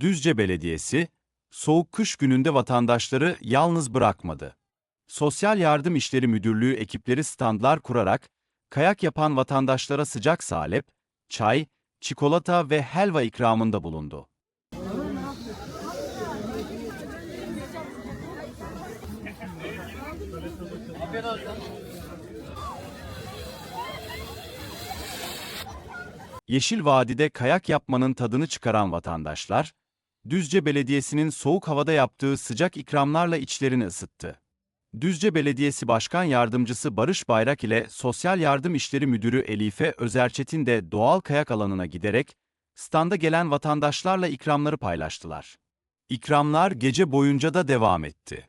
Düzce Belediyesi, soğuk kış gününde vatandaşları yalnız bırakmadı. Sosyal Yardım İşleri Müdürlüğü ekipleri standlar kurarak, kayak yapan vatandaşlara sıcak salep, çay, çikolata ve helva ikramında bulundu. Yeşil Vadi'de kayak yapmanın tadını çıkaran vatandaşlar, Düzce Belediyesi'nin soğuk havada yaptığı sıcak ikramlarla içlerini ısıttı. Düzce Belediyesi Başkan Yardımcısı Barış Bayrak ile Sosyal Yardım İşleri Müdürü Elife Özerçetin de doğal kayak alanına giderek, standa gelen vatandaşlarla ikramları paylaştılar. İkramlar gece boyunca da devam etti.